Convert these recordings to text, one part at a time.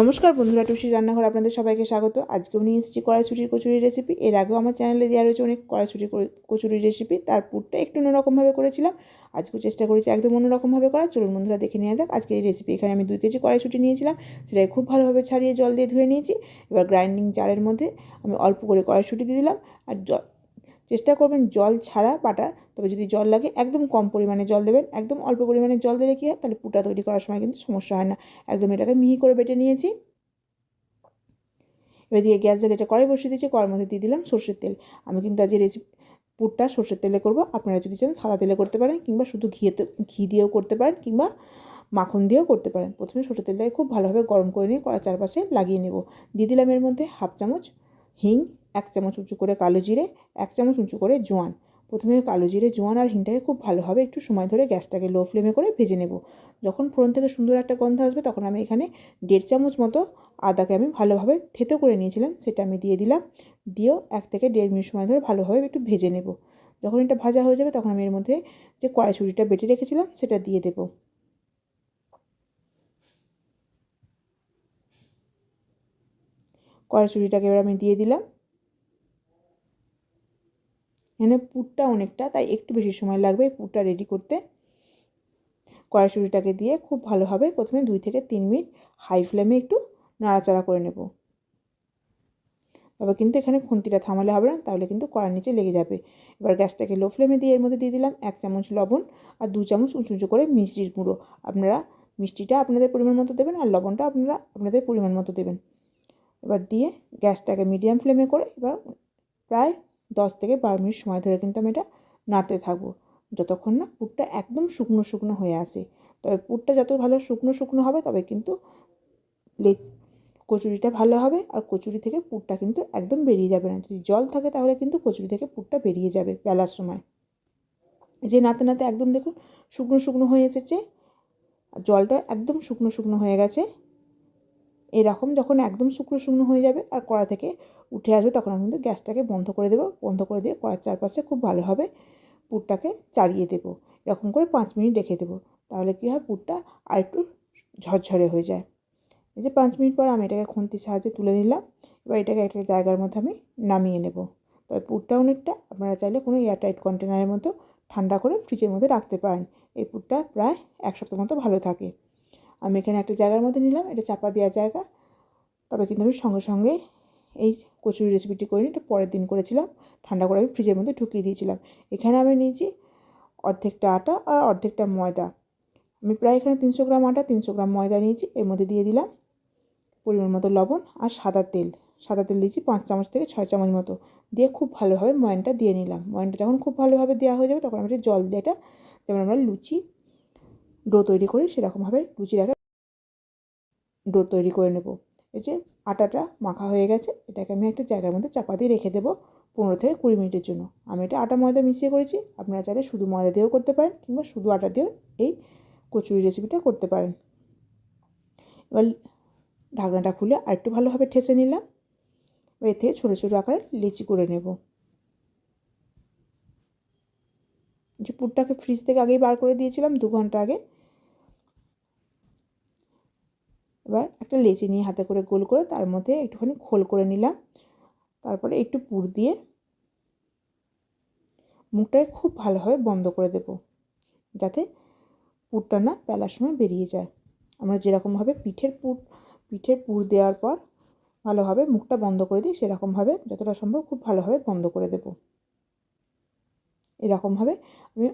নমস্কার বন্ধুরা, টুসি রান্নাঘর আপনাদের সবাইকে স্বাগত। আজকেও নিয়ে এসেছি কড়াইছুটির কচুরির রেসিপি এর আগেও আমার চ্যানেলে দেওয়া রয়েছে অনেক কড়াইছুটির কচুরির রেসিপি তার পুরটা একটু অন্যরকমভাবে করেছিলাম। আজকেও চেষ্টা করেছি একদম অন্যরকমভাবে করা চলুন বন্ধুরা, দেখে নেওয়া যাক। আজকে এই রেসিপি এখানে আমি দুই কেজি কড়াইছুটি নিয়েছিলাম। সেটাকে খুব ভালোভাবে ছাড়িয়ে জল দিয়ে ধুয়ে নিয়েছি। এবার গ্রাইন্ডিং জারের মধ্যে আমি অল্প করে কড়াইছুটি দিয়ে দিলাম। আর চেষ্টা করবেন জল ছাড়া বাটার তবে যদি জল লাগে একদম কম পরিমাণে জল দেবেন, একদম অল্প পরিমাণে জল দিলে কী হয়? তাহলে পুটা তৈরি করার সময় কিন্তু সমস্যা হয় না। একদম এটাকে মিহি করে বেটে নিয়েছি। এবার দিয়ে গ্যাস জ্বালিয়ে এটা কড়াই বসিয়ে দিয়েছি কড়ার মধ্যে দিয়ে দিলাম সর্ষের তেল। আমি কিন্তু আজ রেসিপি পুরটা সর্ষের তেলে করব। আপনারা যদি চান সাদা তেলে করতে পারেন কিংবা শুধু ঘিয়েতে, ঘি দিয়েও করতে পারেন কিংবা মাখন দিয়েও করতে পারেন। প্রথমে সর্ষের তেলটাকে খুব ভালোভাবে গরম করে নিয়ে কড়ার চারপাশে লাগিয়ে নেব। দিয়ে দিলাম এর মধ্যে হাফ চামচ হিং এক চামচ উঁচু করে কালো জিরে, এক চামচ উঁচু করে জোয়ান। প্রথমে কালো জিরে, জোয়ান আর হিংটাকে খুব ভালোভাবে একটু সময় ধরে গ্যাসটাকে লো ফ্লেমে করে ভেজে নেব। যখন ফোড়ন থেকে সুন্দর একটা গন্ধ আসবে, তখন আমি এখানে দেড় চামচ মতো আদাকে আমি ভালোভাবে থেতো করে নিয়েছিলাম, সেটা আমি দিয়ে দিলাম। দিয়েও এক থেকে দেড় মিনিট সময় ধরে ভালোভাবে একটু ভেজে নেব। যখন এটা ভাজা হয়ে যাবে, তখন আমি এর মধ্যে যে কড়াইশুঁড়িটা বেটে রেখেছিলাম, সেটা দিয়ে দেব। কড়াইশুঁড়িটাকে এবার আমি দিয়ে দিলাম। এখানে পুরটা অনেকটা, তাই একটু বেশি সময় লাগবে পুরটা রেডি করতে। কড়াইশুঁড়িটাকে দিয়ে খুব ভালোভাবে প্রথমে দুই থেকে তিন মিনিট হাই ফ্লেমে একটু নাড়াচাড়া করে নেব। তবে কিন্তু এখানে খুন্তিটা থামালে হবে না, তাহলে কিন্তু কড়ার নিচে লেগে যাবে। এবার গ্যাসটাকে লো ফ্লেমে দিয়ে এর মধ্যে দিয়ে দিলাম এক চামচ লবণ আর দু চামচ উঁচু উঁচু করে মিষ্টির গুঁড়ো। আপনারা মিষ্টিটা আপনাদের পরিমাণ মতো দেবেন আর লবণটা আপনারা আপনাদের পরিমাণ মতো দেবেন। এবার দিয়ে গ্যাসটাকে মিডিয়াম ফ্লেমে করে এবার প্রায় দশ থেকে বারো মিনিট সময় ধরে কিন্তু আমি এটা নাড়তে থাকব। যতক্ষণ না পুরটা একদম শুকনো শুকনো হয়ে আসে। তবে পুরটা যত ভালো শুকনো শুকনো হবে, তবে কিন্তু লেচ কচুরিটা ভালো হবে আর কচুরি থেকে পুরটা কিন্তু একদম বেরিয়ে যাবে না। যদি জল থাকে তাহলে কিন্তু কচুরি থেকে পুরটা বেরিয়ে যাবে বেলার সময়। যে নাতে নাতে একদম দেখুন শুকনো শুকনো হয়ে এসেছে জলটা একদম শুকনো শুকনো হয়ে গেছে। এরকম যখন একদম শুকনো শুকনো হয়ে যাবে আর কড়া থেকে উঠে আসবে, তখন আমি কিন্তু গ্যাসটাকে বন্ধ করে দেবো। বন্ধ করে দিয়ে কড়ার চারপাশে খুব ভালোভাবে পুরটাকে চাড়িয়ে দেবো। এরকম করে পাঁচ মিনিট রেখে দেবো। তাহলে কী হয়? পুরটা আর একটু ঝরঝরে হয়ে যায়। এই যে পাঁচ মিনিট পর আমি এটাকে খুন্তির সাহায্যে তুলে নিলাম। এবার এটাকে একটা জায়গার মধ্যে আমি নামিয়ে নেব। তবে পুরটা অনেকটা, আপনারা চাইলে কোনো এয়ারটাইট কন্টেনারের মতো ঠান্ডা করে ফ্রিজের মধ্যে রাখতে পারেন। এই পুরটা প্রায় এক সপ্তাহ মতো ভালো থাকে। আমি এখানে একটা জায়গার মধ্যে নিলাম, এটা চাপা দেওয়ার জায়গা। তবে কিন্তু আমি সঙ্গে সঙ্গে এই কচুরি রেসিপিটি করিনি এটা পরের দিন করেছিলাম। ঠান্ডা করে আমি ফ্রিজের মধ্যে ঢুকিয়ে দিয়েছিলাম। এখানে আমি নিয়েছি অর্ধেকটা আটা আর অর্ধেকটা ময়দা। আমি প্রায় এখানে তিনশো গ্রাম আটা, তিনশো গ্রাম ময়দা নিয়েছি, এর মধ্যে দিয়ে দিলাম পরিমাণ মতো লবণ আর সাদা তেল। সাদা তেল দিয়েছি পাঁচ চামচ থেকে ছয় চামচ মতো। দিয়ে খুব ভালোভাবে ময়নটা দিয়ে নিলাম। ময়নটা যখন খুব ভালোভাবে দেওয়া হয়ে যাবে, তখন আমি জল দিয়ে এটা যেমন আমরা লুচি ডো তৈরি করি, সেরকমভাবে লুচির একটা ডো তৈরি করে নেব। এই যে আটাটা মাখা হয়ে গেছে, এটাকে আমি একটা জায়গার মধ্যে চাপা দিয়ে রেখে দেবো পনেরো থেকে কুড়ি মিনিটের জন্য। আমি এটা আটা ময়দা মিশিয়ে করেছি, আপনারা চাইলে শুধু ময়দা দিয়েও করতে পারেন কিংবা শুধু আটা দিয়েও এই কচুরি রেসিপিটা করতে পারেন। এবার ঢাকনাটা খুলে আরেকটু ভালোভাবে ঠেসে নিলাম। এর থেকে ছোটো ছোটো আকারে লিচি করে নেব। যে পুরটাকে ফ্রিজ থেকে আগেই বার করে দিয়েছিলাম দু ঘণ্টা আগে এবার একটা লেচি নিয়ে হাতে করে গোল করে তার মধ্যে একটুখানি খোল করে নিলাম। তারপরে একটু পুর দিয়ে মুখটাকে খুব ভালোভাবে বন্ধ করে দেব, যাতে পুরটা না পেলার সময় বেরিয়ে যায়। আমরা যেরকমভাবে পিঠের পুর পিঠের পুর দেওয়ার পর ভালোভাবে মুখটা বন্ধ করে দিই, সেরকমভাবে যতটা সম্ভব খুব ভালোভাবে বন্ধ করে দেব। এরকমভাবে আমি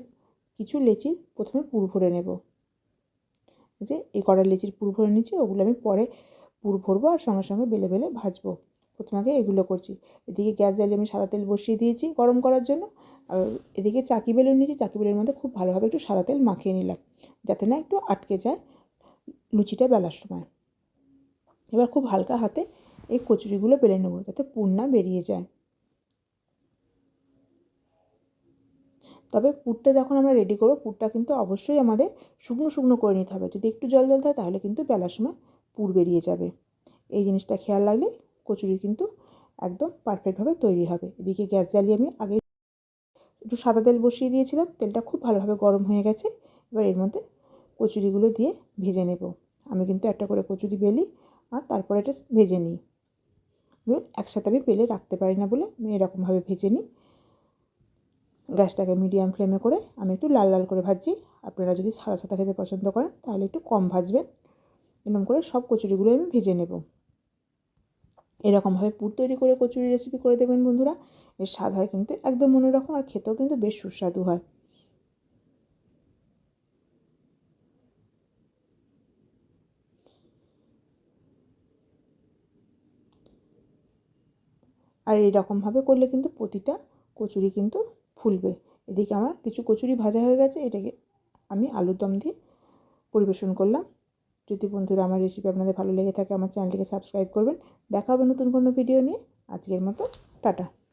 কিছু লেচি প্রথমে পুর ভরে নেব। যে, এই কড়া লেচির পুর ভরে নিচ্ছি, ওগুলো আমি পরে পুর ভরবো আর সঙ্গে সঙ্গে বেলে বেলে ভাজবো। প্রথমে আগে এগুলো করছি। এদিকে গ্যাস জ্বালিয়ে আমি সাদা তেল বসিয়ে দিয়েছি গরম করার জন্য। আর এদিকে চাকি বেলুন নিয়েছি, চাকি বেলুনের মধ্যে খুব ভালোভাবে একটু সাদা তেল মাখিয়ে নিলাম, যাতে না একটু আটকে যায় লুচিটা বেলার সময়। এবার খুব হালকা হাতে এই কচুরিগুলো বেলে নেব, যাতে পুর না বেরিয়ে যায়। তবে পুরটা যখন আমরা রেডি করব, পুরটা কিন্তু অবশ্যই আমাদের শুকনো শুকনো করে নিতে হবে। যদি একটু জল জল থাকে, তাহলে কিন্তু বেলার সময় পুর বেরিয়ে যাবে। এই জিনিসটা খেয়াল রাখলে কচুরি কিন্তু একদম পারফেক্টভাবে তৈরি হবে। এদিকে গ্যাস জ্বালিয়ে আমি আগে একটু সাদা তেল বসিয়ে দিয়েছিলাম। তেলটা খুব ভালোভাবে গরম হয়ে গেছে। এবার এর মধ্যে কচুরিগুলো দিয়ে ভেজে নেব। আমি কিন্তু একটা করে কচুরি বেলি আর তারপরে এটা ভেজে নিই। একসাথে আমি পেলে রাখতে পারি না বলে আমি এরকমভাবে ভেজে নিই। গ্যাসটাকে মিডিয়াম ফ্লেমে করে আমি একটু লাল লাল করে ভাজছি। আপনারা যদি সাদা সাদা খেতে পছন্দ করেন, তাহলে একটু কম ভাজবেন। এরকম করে সব কচুরিগুলো আমি ভেজে নেব। এরকমভাবে পুর তৈরি করে কচুরি রেসিপি করে দেবেন বন্ধুরা। এর স্বাদ হয় কিন্তু একদম অন্যরকম আর খেতেও কিন্তু বেশ সুস্বাদু হয়। আর এইরকমভাবে করলে কিন্তু প্রতিটা কচুরি কিন্তু ফুলবে। এদিকে আমার কিছু কচুরি ভাজা হয়ে গেছে, এটাকে আমি আলুর দম দিয়ে পরিবেশন করলাম। যদি বন্ধুরা আমার রেসিপি আপনাদের ভালো লেগে থাকে, আমার চ্যানেলটিকে সাবস্ক্রাইব করবেন। দেখা হবে নতুন কোনো ভিডিও নিয়ে। আজকের মতো, টাটা।